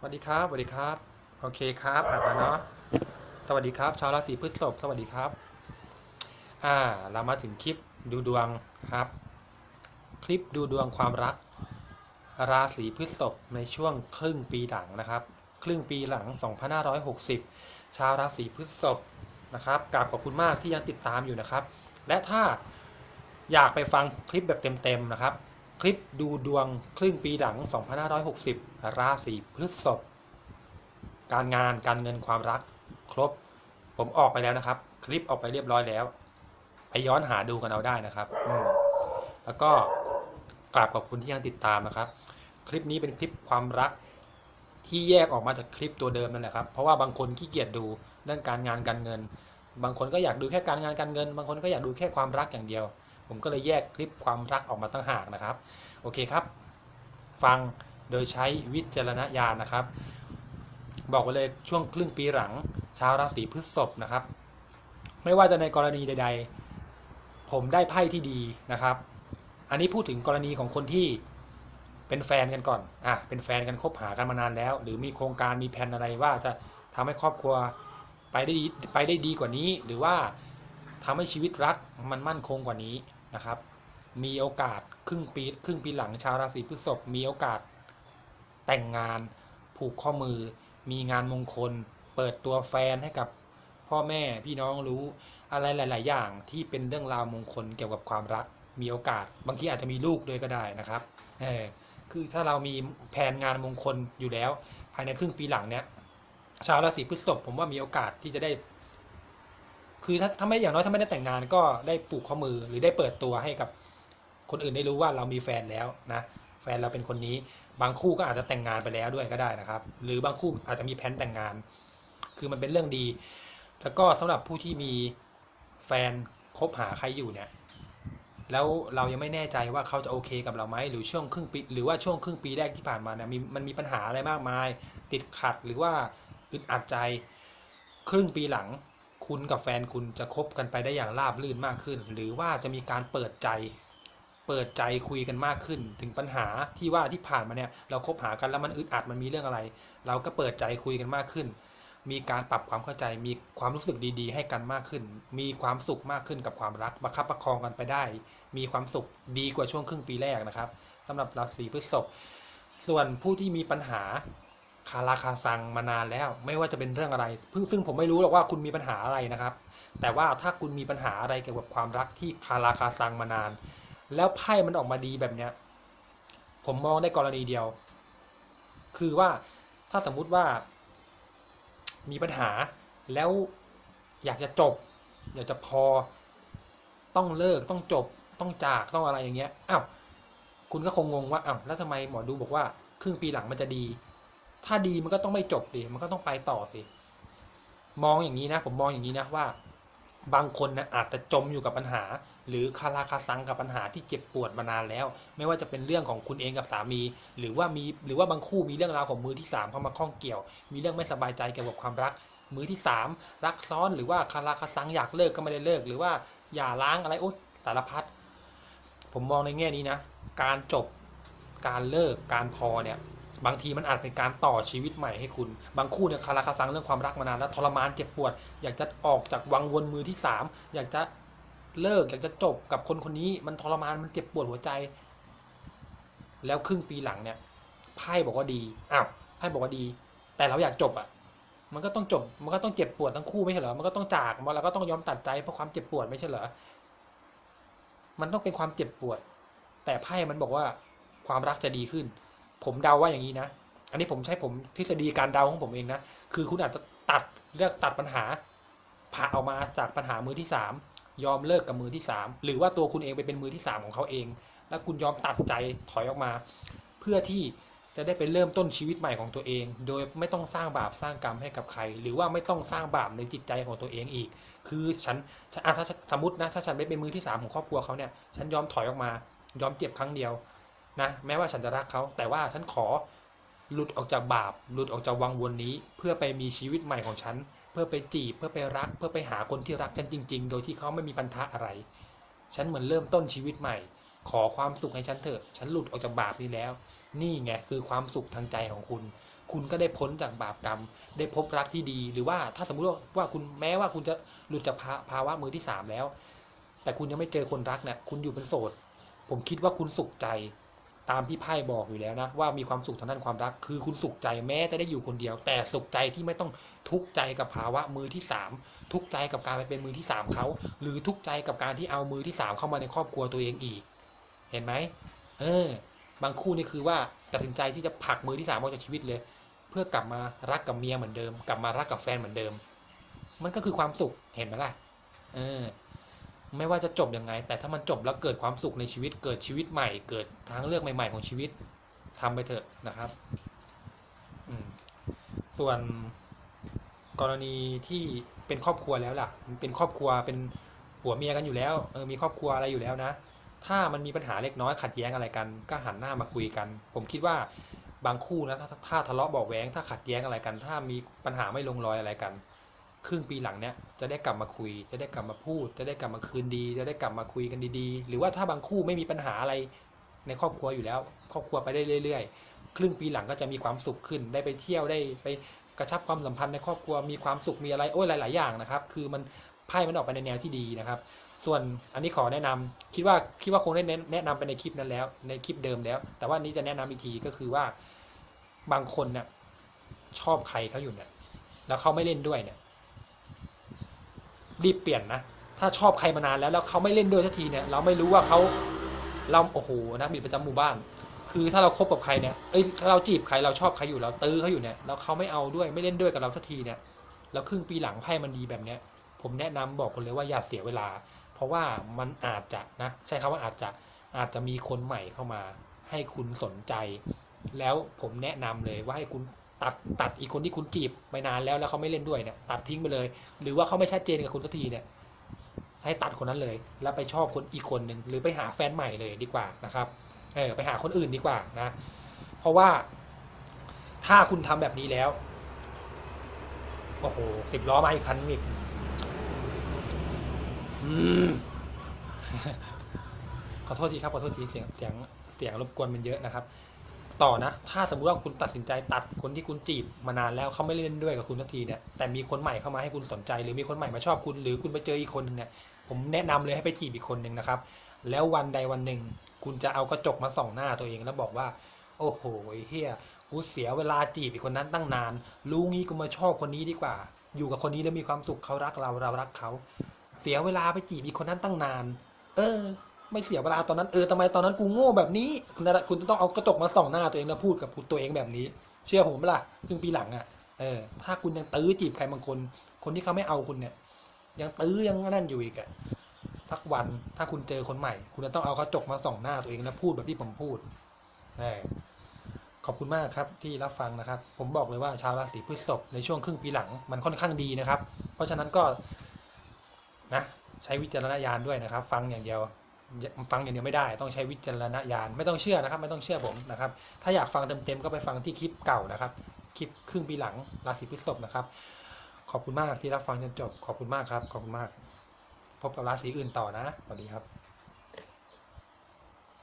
สวัสดีครับสวัสดีครับ โอเคครับอัดแล้วเนาะสวัสดีครับ ชาวราศีพฤษภสวัสดีครับ อ่า เรามาถึงคลิปดูดวงครับ คลิปดูดวงความรัก ราศีพฤษภในช่วงครึ่งปีหลังนะครับ ครึ่งปีหลัง 2560 ชาวราศีพฤษภนะครับกราบขอบคุณมากที่ยังติดตามอยู่นะครับ และถ้าอยากไปฟังคลิปแบบเต็มๆนะครับ คลิปดูดวงครึ่งปีหลัง 2560 ราศีพฤษภ การงานการเงินความรักครบ ผมออกไปแล้วนะครับ คลิปออกไปเรียบร้อยแล้ว ไปย้อนหาดูกันเอาได้นะครับ แล้วก็กราบขอบคุณที่ยังติดตามนะครับ คลิปนี้เป็นคลิปความรักที่แยกออกมาจากคลิปตัวเดิมนั่นแหละครับ เพราะว่าบางคนขี้เกียจดูเรื่องการงานการเงิน บางคนก็อยากดูแค่การงานการเงิน บางคนก็อยากดูแค่ความรักอย่างเดียว ผมก็เลยแยกคลิปความรักออกมาตั้งหากนะครับ โอเคครับ ฟังโดยใช้วิจารณญาณนะครับ บอกไว้เลยช่วงครึ่งปีหลังชาวราศีพฤษภนะครับ ไม่ว่าจะในกรณีใด ๆ ผมได้ไพ่ที่ดีนะครับ อันนี้พูดถึงกรณีของคนที่เป็นแฟนกันก่อน อะ เป็นแฟนกันคบหากันมานานแล้ว หรือมีโครงการมีแผนอะไรว่าจะทำให้ครอบครัวไปได้ดีไปได้ดีกว่านี้ หรือว่าทำให้ชีวิตรักมันมั่นคงกว่านี้ นะครับ มีโอกาสครึ่งปีครึ่งปีหลังชาวราศีพฤษภมีโอกาสแต่งงานผูกข้อมือ มีงานมงคล เปิดตัวแฟนให้กับพ่อแม่พี่น้องรู้อะไรหลาย ๆ อย่างที่เป็นเรื่องราวมงคลเกี่ยวกับความรัก มีโอกาส บางทีอาจจะมีลูกด้วยก็ได้นะครับเออคือถ้าเรามีแผนงานมงคลอยู่แล้ว ภายในครึ่งปีหลังเนี้ยชาวราศีพฤษภผมว่ามีโอกาสที่จะได้ คือถ้าถ้าไม่อย่างน้อยถ้าไม่ได้แต่งงานก็ได้ปลูกข้อมือหรือได้เปิดตัวให้กับคนอื่นได้รู้ว่าเรามีแฟนแล้วนะแฟนเราเป็นคนนี้ บางคู่ก็อาจจะแต่งงานไปแล้วด้วยก็ได้นะครับ หรือบางคู่อาจจะมีแผนแต่งงาน คือมันเป็นเรื่องดี แล้วก็สำหรับผู้ที่มีแฟนคบหาใครอยู่เนี่ยแล้วเรายังไม่แน่ใจว่าเขาจะโอเคกับเราไหมหรือช่วงครึ่งปีหรือว่าช่วงครึ่งปีแรกที่ผ่านมาเนี่ยมีมันมีปัญหาอะไรมากมาย ติดขัดหรือว่าอึดอัดใจ ครึ่งปีหลัง คุณกับแฟนคุณจะคบกันไปได้อย่างราบรื่นมากขึ้น หรือว่าจะมีการเปิดใจ เปิดใจคุยกันมากขึ้น ถึงปัญหาที่ว่าที่ผ่านมาเนี่ยเราคบหากันแล้วมันอึดอัดมันมีเรื่องอะไร เราก็เปิดใจคุยกันมากขึ้น มีการปรับความเข้าใจ มีความรู้สึกดีๆ ให้กันมากขึ้น มีความสุขมากขึ้นกับความรักประคับประคองกันไปได้ มีความสุขดีกว่าช่วงครึ่งปีแรกนะครับสำหรับราศีพฤษภส่วนผู้ที่มีปัญหา คาราคาซังมานานแล้ว ไม่ว่าจะเป็นเรื่องอะไรเพิ่งซึ่งผมไม่รู้หรอกว่าคุณมีปัญหาอะไรนะครับ แต่ว่าถ้าคุณมีปัญหาอะไรเกี่ยวกับความรักที่คาราคาซังมานาน แล้วไพ่มันออกมาดีแบบเนี้ยผมมองได้กรณีเดียว คือว่าถ้าสมมุติว่า มีปัญหาแล้วอยากจะจบ อยากจะพอต้องเลิกต้องจบต้องจากต้องอะไรอย่างเงี้ยอ้าวคุณก็คงงงว่าอ้าวแล้วทำไมหมอดูบอกว่า ครึ่งปีหลังมันจะดี ถ้าดีมันก็ต้องไม่จบดิมันก็ต้องไปต่อสิมองอย่างนี้นะ ผมมองอย่างนี้นะว่า บางคนนะอาจจะจมอยู่กับปัญหา หรือคาราคาซังกับปัญหาที่เจ็บปวดมานานแล้ว ไม่ว่าจะเป็นเรื่องของคุณเองกับสามี หรือว่ามีหรือว่าบางคู่มีเรื่องราวของมือที่สามเข้ามาข้องเกี่ยว มีเรื่องไม่สบายใจเกี่ยวกับความรัก มือที่สามรักซ้อนหรือว่าคาราคาซังอยากเลิกก็ไม่ได้เลิก หรือว่าอย่าล้างอะไรโอ๊ยสารพัดผมมองในแง่นี้นะ การจบการเลิกการพอเนี่ย บางทีมันอาจเป็นการต่อชีวิตใหม่ให้คุณ บางคู่เนี่ยคาราคาซังเรื่องความรักมานานแล้วทรมานเจ็บปวด อยากจะออกจากวังวนมือที่สามอยากจะเลิกอยากจะจบกับคนคนนี้มันทรมานมันเจ็บปวดหัวใจ แล้วครึ่งปีหลังเนี่ยไพ่บอกว่าดีอ้าวไพ่บอกว่าดี แต่เราอยากจบอะ มันก็ต้องจบ มันก็ต้องเจ็บปวดทั้งคู่ไม่ใช่เหรอมันก็ต้องจากมันแล้วก็ต้องยอมตัดใจเพราะความเจ็บปวดไม่ใช่เหรอมันต้องเป็นความเจ็บปวด แต่ไพ่มันบอกว่าความรักจะดีขึ้น ผมเดาว่าอย่างนี้นะ อันนี้ผมใช้ผมทฤษฎีการเดาของผมเองนะ คือคุณอาจจะตัดเลือกตัดปัญหาผ่าออกมาจากปัญหามือที่สามยอมเลิกกับมือที่สามหรือว่าตัวคุณเองไปเป็นมือที่สามของเขาเอง แล้วคุณยอมตัดใจถอยออกมา เพื่อที่จะได้ไปเริ่มต้นชีวิตใหม่ของตัวเอง โดยไม่ต้องสร้างบาปสร้างกรรมให้กับใคร หรือว่าไม่ต้องสร้างบาปในจิตใจของตัวเองอีก คือฉันฉันถ้าสมมตินะถ้าฉันไม่เป็นมือที่สามของครอบครัวเขาเนี่ย ฉันยอมถอยออกมา ยอมเจ็บครั้งเดียว นะแม้ว่าฉันจะรักเขาแต่ว่าฉันขอหลุดออกจากบาป หลุดออกจากวังวนนี้ เพื่อไปมีชีวิตใหม่ของฉัน เพื่อไปจีบเพื่อไปรัก เพื่อไปหาคนที่รักฉันจริง ๆ โดยที่เขาไม่มีปัญหาอะไร ฉันเหมือนเริ่มต้นชีวิตใหม่ ขอความสุขให้ฉันเถอะ ฉันหลุดออกจากบาปนี้แล้ว นี่ไงคือความสุขทางใจของคุณ คุณก็ได้พ้นจากบาปกรรม ได้พบรักที่ดี หรือว่าถ้าสมมุติว่าว่าคุณแม้ว่าคุณจะหลุดจากภาภาวะมือที่สามแล้ว แต่คุณยังไม่เจอคนรักเนี่ยคุณอยู่เป็นโสด ผมคิดว่าคุณสุขใจ ตามที่ไพ่บอกอยู่แล้วนะว่ามีความสุขทางด้านความรัก คือคุณสุขใจแม้จะได้อยู่คนเดียว แต่สุขใจที่ไม่ต้องทุกข์ใจกับภาวะมือที่สามทุกข์ใจกับการไปเป็นมือที่สามเขาหรือทุกข์ใจกับการที่เอามือที่สามเข้ามาในครอบครัวตัวเองอีก เห็นไหมเออบางคู่นี่คือว่าตัดสินใจที่จะผลักมือที่สามออกจากชีวิตเลย เพื่อกลับมารักกับเมียเหมือนเดิม กลับมารักกับแฟนเหมือนเดิม มันก็คือความสุขเห็นไหมล่ะเออ ไม่ว่าจะจบยังไง แต่ถ้ามันจบแล้วเกิดความสุขในชีวิต เกิดชีวิตใหม่ เกิดทางเลือกใหม่ ๆ ของชีวิตทำไปเถอะนะครับส่วนกรณีที่เป็นครอบครัวแล้วล่ะ เป็นครอบครัวเป็นผัวเมียกันอยู่แล้วเออมีครอบครัวอะไรอยู่แล้วนะ ถ้ามันมีปัญหาเล็กน้อยขัดแย้งอะไรกัน ก็หันหน้ามาคุยกัน ผมคิดว่าบางคู่นะถ้าถ้าทะเลาะบาะแว้งถ้าขัดแย้งอะไรกัน ถ้ามีปัญหาไม่ลงรอยอะไรกัน ครึ่งปีหลังเนี้ยจะได้กลับมาคุย จะได้กลับมาพูด จะได้กลับมาคืนดี จะได้กลับมาคุยกันดีๆ หรือว่าถ้าบางคู่ไม่มีปัญหาอะไรในครอบครัวอยู่แล้ว ครอบครัวไปได้เรื่อยๆ ครึ่งปีหลังก็จะมีความสุขขึ้น ได้ไปเที่ยวได้ไปกระชับความสัมพันธ์ในครอบครัวมีความสุขมีอะไรโอ้ยหลาย ๆ อย่างนะครับ คือมันไพ่มันออกไปในแนวที่ดีนะครับ ส่วนอันนี้ขอแนะนำคิดว่าคิดว่าคงได้แนะแนะนำไปในคลิปนั้นแล้ว ในคลิปเดิมแล้ว แต่ว่านี้จะแนะนำอีกทีก็คือว่าบางคนเนี่ยชอบใครเขาอยู่เนี่ยแล้วเขาไม่เล่นด้วยเนี่ย รีบเปลี่ยนนะ ถ้าชอบใครมานานแล้วแล้วเขาไม่เล่นด้วยสักทีเนี่ยเราไม่รู้ว่าเขาเราโอ้โหนักบิดประจำหมู่บ้าน คือถ้าเราคบกับใครเนี่ยเอ้ยเราจีบใครเราชอบใครอยู่เราตื้อเขาอยู่เนี่ยแล้วเขาไม่เอาด้วยไม่เล่นด้วยกับเราสักทีเนี่ยแล้วครึ่งปีหลังไพ่มันดีแบบเนี้ยผมแนะนำบอกคนเลยว่าอย่าเสียเวลา เพราะว่ามันอาจจะนะใช่คำว่าอาจจะอาจจะมีคนใหม่เข้ามา ให้คุณสนใจ แล้วผมแนะนำเลยว่าให้คุณ ตัดตัดอีกคนที่คุณจีบไปนานแล้วแล้วเขาไม่เล่นด้วยเนี่ยตัดทิ้งไปเลย หรือว่าเขาไม่ชัดเจนกับคุณสักทีเนี่ยให้ตัดคนนั้นเลย แล้วไปชอบคนอีกคนหนึ่งหรือไปหาแฟนใหม่เลยดีกว่านะครับเออไปหาคนอื่นดีกว่านะ เพราะว่าถ้าคุณทำแบบนี้แล้วโอ้โหสิบล้อมาอีกคันอีกขอโทษทีครับขอโทษทีเสียงเสียงเสียงรบกวนมันเยอะนะครับ ต่อนะ ถ้าสมมติว่าคุณตัดสินใจตัดคนที่คุณจีบมานานแล้วเขาไม่เล่นด้วยกับคุณสักทีเนี่ยแต่มีคนใหม่เข้ามาให้คุณสนใจ หรือมีคนใหม่มาชอบคุณ หรือคุณไปเจออีกคนหนึ่งเนี่ยผมแนะนำเลยให้ไปจีบอีกคนหนึ่งนะครับ แล้ววันใดวันหนึ่ง คุณจะเอากระจกมาส่องหน้าตัวเองแล้วบอกว่า โอ้โหเฮียกูเสียเวลาจีบอีกคนนั้นตั้งนาน รู้งี้กูมาชอบคนนี้ดีกว่า อยู่กับคนนี้แล้วมีความสุขเขารักเราเรารักเขา เสียเวลาไปจีบอีกคนนั้นตั้งนาน เออ ไม่เสียเวลาตอนนั้นเออทำไมตอนนั้นกูโง่แบบนี้คุณนะคุณจะต้องเอากระจกมาส่องหน้าตัวเองแล้วพูดกับตัวเองแบบนี้ เชื่อผมไหมล่ะ ซึ่งปีหลังอะ่ะเออถ้าคุณยังตื้อจีบใครบางคน คนที่เขาไม่เอาคุณเนี่ย ยังตื้อยังนั่นอยู่อีกอะ่ะสักวันถ้าคุณเจอคนใหม่ คุณจะต้องเอากระจกมาส่องหน้าตัวเองแล้วพูดแบบที่ผมพูดน่ขอบคุณมากครับที่รับฟังนะครับ ผมบอกเลยว่าชาวราศีพฤษภในช่วงครึ่งปีหลังมันค่อนข้างดีนะครับ เพราะฉะนั้นก็นะใช้วิจารณญาณด้วยนะครับ ฟังอย่างเดียว ฟังอย่างเดียวไม่ได้ ต้องใช้วิจารณญาณไม่ต้องเชื่อนะครับ ไม่ต้องเชื่อผมนะครับ ถ้าอยากฟังเต็มๆก็ไปฟังที่คลิปเก่านะครับ คลิปครึ่งปีหลังราศีพฤษภนะครับ ขอบคุณมากที่รับฟังจนจบ ขอบคุณมากครับ ขอบคุณมาก พบกับราศีอื่นต่อนะสวัสดีครับ